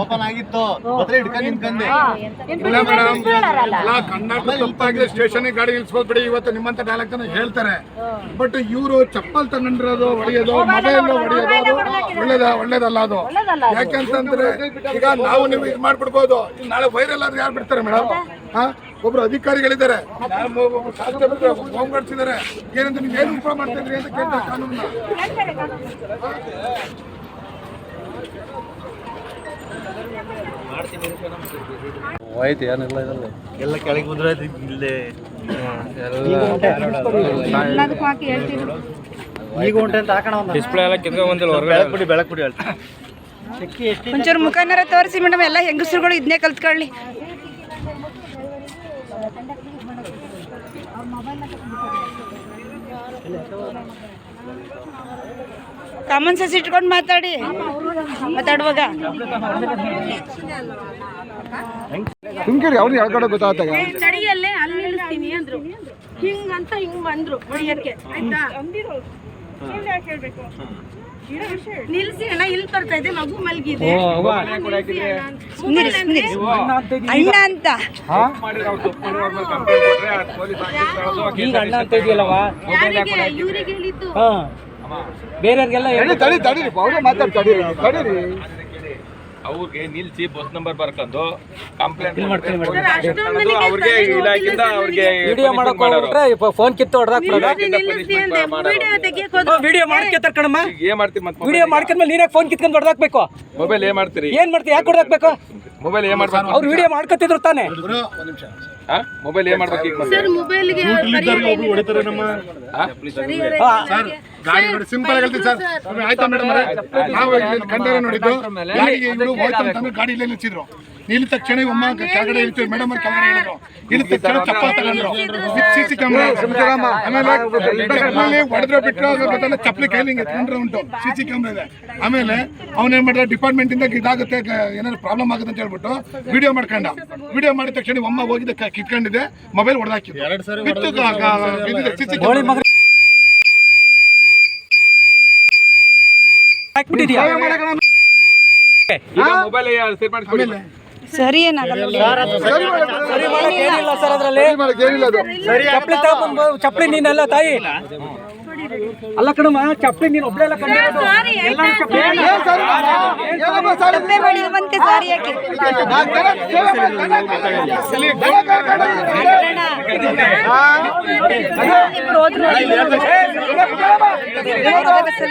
Open ಆಗಿತ್ತು. ಮತ್ತೆ ಹಿಡ್ಕೊಂಡು ನಿಂತ್ಕಂದೆ ಇಲ್ಲ ಮೇಡಮ್ ಎಲ್ಲ ಕರ್ನಾಟಕ ತಪ್ಪಾಗಿದೆ ಸ್ಟೇಷನ್ ಗಾಡಿ ನಿಲ್ಸ್ಕೊಳ್ಬಿಡಿ ಇವತ್ತು ನಿಮ್ಮಂತ ಡೈಲಾಗ್ ಜನ ಹೇಳ್ತಾರೆ. ಬಟ್ ಇವರು ಚಪ್ಪಲ್ ತಗೊಂಡಿರೋದು ಹೊಡೆಯೋದು ಮೊಬೈಲ್ ಹೊಡೆಯೋದು ಅದು ಒಳ್ಳೇದ ಒಳ್ಳೇದಲ್ಲ ಅದು. ಯಾಕೆಂತಂದ್ರೆ ಈಗ ನಾವು ನೀವು ಇದು ಮಾಡ್ಬಿಡ್ಬೋದು. ನಾಳೆ ವೈರಲ್ ಆದ್ರೆ ಯಾರು ಬಿಡ್ತಾರೆ ಮೇಡಮ್ ಹಾ? ಒಬ್ರು ಅಧಿಕಾರಿಗಳಿದ್ದಾರೆ. ಹೋಮ್ ಗಾರ್ಡ್ಸ್ ಏನಂತ ನೀವು ಏನು ಉಪಯೋಗ ಮಾಡ್ತಾ ಇದ್ರಿ ಅಂತ ಕೇಳ್ತಾರೆ ಕಾನೂನನ್ನ. ಹೋಯ್ತು ಏನಿಲ್ಲ ಇದ್ರಲ್ಲಿ. ಎಲ್ಲ ಕೆಳಗೆ ಬಂದ್ರೆ ಇಲ್ಲೇ. ಈಗ ಉಂಟೆ. ಅಂತ ಹಾಕೋಣ ಡಿಸ್ಪ್ಲೇ ಎಲ್ಲ ಕಿತ್ಕೊಂಡ್ ಬಂದಿಲ್ಲ ಬೆಳಕ್ ಬಿಡಿ ಬೆಳಕ್ ಬಿಡಿ ಹೇಳ್ತೀನಿ. ಒಂಚೂರು ಮುಖಾನರ ತೋರಿಸಿ ಮೇಡಮ್ ಎಲ್ಲ ಹೆಂಗಸರುಗಳು ಇದನ್ನೇ ಕಲ್ತ್ಕೊಳ್ಳಿ. ಕಾಮನ್ ಸೆನ್ಸ್ ಇಟ್ಕೊಂಡು ಮಾತಾಡಿ. ಮಾತಾಡುವಾಗ. ಸುಮ್ಕಿರಿ ಅವ್ರು ಹೇಳ್ಕೊಡೋ ಗೊತ್ತಾಗ್ತಾಗ ಚಳಿಯಲ್ಲೇ ಅಲ್ಲಿ ನಿಲ್ಲಿಸ್ತೀನಿ ಅಂದ್ರು. ಹಿಂಗಂತ ಹಿಂಗ್ ಬಂದ್ರು ಹೊಡಿಯಕ್ಕೆ ಆಯ್ತಾ? ನಿಲ್ಸಿ ಅಣ್ಣ ಇಲ್ಲಿ ಬರ್ತಾ ಇದೆ ಮಗು ಮಲ್ಗಿದೆ. ಸುಮ್ನಿರಿ, ಸುಮ್ನಿರಿ. ಅಣ್ಣ ಅಂತ ಈಗ ಅಣ್ಣ ಅಂತ ಇದೆಯಲ್ಲವಾ ಯಾರಿಗೆ? ಇವ್ರಿಗೆ ಹೇಳಿದ್ದು. ಬೇರೆಯವ್ರಿಗೆಲ್ಲ ತಡಿ ತಡಿ ತಡೀರಿ ಅವ್ರೇ ಮಾತಾಡಿ ತಡೀರಿ ತಡೀರಿ. ಅವ್ರಿಗೆ ನಿಲ್ಸಿ ಬಸ್ ನಂಬರ್ ಬರ್ಕೊಂಡು ಕಂಪ್ಲೇಂಟ್ ಮಾಡ್ತೀನಿ ಅವ್ರಿಗೆ ಇಲಾಖೆಯಿಂದ ಅವ್ರಿಗೆ ವಿಡಿಯೋ ಮಾಡಕ್ ಹೋಗ್ಬಿಟ್ರೆ ಫೋನ್ ಕಿತ್ತು ಹೊಡ್ದಾಕ್ ನಿಲ್ಲಿಸಿ ಅಂದೆ ವಿಡಿಯೋ ಮಾಡಕ್ಕೆ ತರ್ಕಣಮ್ಮ ಏನ್ ಮಾಡ್ತೀರಿ ಮತ್ತೆ ವಿಡಿಯೋ ಮಾಡ್ಕೊಂಡ್ಮೇಲೆ ನೀನೇ ಫೋನ್ ಕಿತ್ಕೊಂಡು ಹೊಡ್ದಾಕ್ಬೇಕು. ಮೊಬೈಲ್ ಏನ್ ಮಾಡ್ತೀರಿ? ಏನ್ ಮಾಡ್ತೀವಿ ಯಾಕೆ ಹೊಡ್ದಾಕ್ಬೇಕು? ಮೊಬೈಲ್ ಏನ್ ಮಾಡ್ತಾರೆ ಅವ್ರು ವಿಡಿಯೋ ಮಾಡ್ಕೊತಿದ್ರು ತಾನೆ. ಮೊಬೈಲ್ ಏನ್ ಮಾಡ್ಬೇಕು ಈಗ ಮತ್ತೆ ಸರ್ ಮೊಬೈಲ್ಗೆ ಗಾಡಿ ನೋಡಿ ಸಿಂಪಲ್ ಆಗಿ ಹೇಳ್ತೀನಿ ಸರ್ ಆಯ್ತಾ ಮೇಡಮ್ ನಾವು ಕಂಡರೆ ನೋಡಿದ್ದು ಗಾಡಿಗೆ ಇವರು ಹೋಯ್ತು ಅಂತಂದ್ರೆ ಗಾಡಿ ಇಲ್ಲೇ ನಿಲ್ಸಿದ್ರು ನಿಲ್ಲಿದ ತಕ್ಷಣ ಒಮ್ಮ ಕೆಳಗಡೆ ಇರ್ತೀವಿ ಮೇಡಮ್ ಅವ್ರು ಕೆಳಗಡೆ ಹೇಳಿದ್ರು ಇಲ್ಲಿ ತಕ್ಷಣ ತಪ್ಪ ತಗೊಂಡ್ರು. C C camera. ಆಮೇಲೆ ಹೊಡೆದ್ರೆ ಬಿಟ್ಟರೆ ಚಪ್ಪಲಿ ಕೈಲಿ ಹಿಂಗೆ ಎತ್ಕೊಂಡ್ರೆ ಉಂಟು. ಸಿ ಸಿ ಕ್ಯಾಮ್ರಾ ಇದೆ. ಆಮೇಲೆ ಅವನೇನ್ ಮಾಡಿದ್ರೆ ಡಿಪಾರ್ಟ್ಮೆಂಟ್ ಇಂದ ಇದಾಗುತ್ತೆ ಏನಾದ್ರು ಪ್ರಾಬ್ಲಮ್ ಆಗುತ್ತೆ ಅಂತ ಹೇಳ್ಬಿಟ್ಟು ವಿಡಿಯೋ ಮಾಡ್ಕೊಂಡ. ವಿಡಿಯೋ ಮಾಡಿದ ತಕ್ಷಣ ಒಮ್ಮ ಹೋಗಿದ್ದ ಕಿತ್ಕೊಂಡಿದೆ ಕಿತ್ಕೊಂಡಿದ್ದೆ ಮೊಬೈಲ್ ಹೊಡೆದಾಕಿತ್ತು ಮೊಬೈಲ್ ಸೇರ್ ಮಾಡಿಸ್ಬಿಡಿ ಸರಿ ಏನಾಗಲ್ಲ ಸರಿ ಅದ್ರಲ್ಲಿ ಚಪ್ಪಲಿ ತಗೊಂಡ್ಬಂದು ಚಪ್ಪಲಿ ನೀನೆಲ್ಲ ತಾಯಿ ಅಲ್ಲ ಕಣಮ್ಮ ಚಪ್ಪಲಿ ನೀನ್ ಒಬ್ಳೆ ಎಲ್ಲ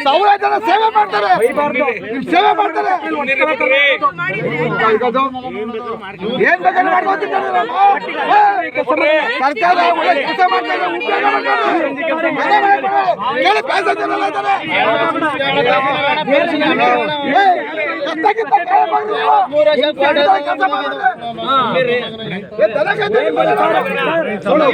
ಸಾವಿರ ಸೇವೆ ಮಾಡ್ತಾರೆ ಸೇವೆ ಮಾಡ್ತಾರೆ ಏನ್ ಬೇಕಾದ್ರೆ ಸರ್ಕಾರ ಮಾಡ್ತಾರೆ.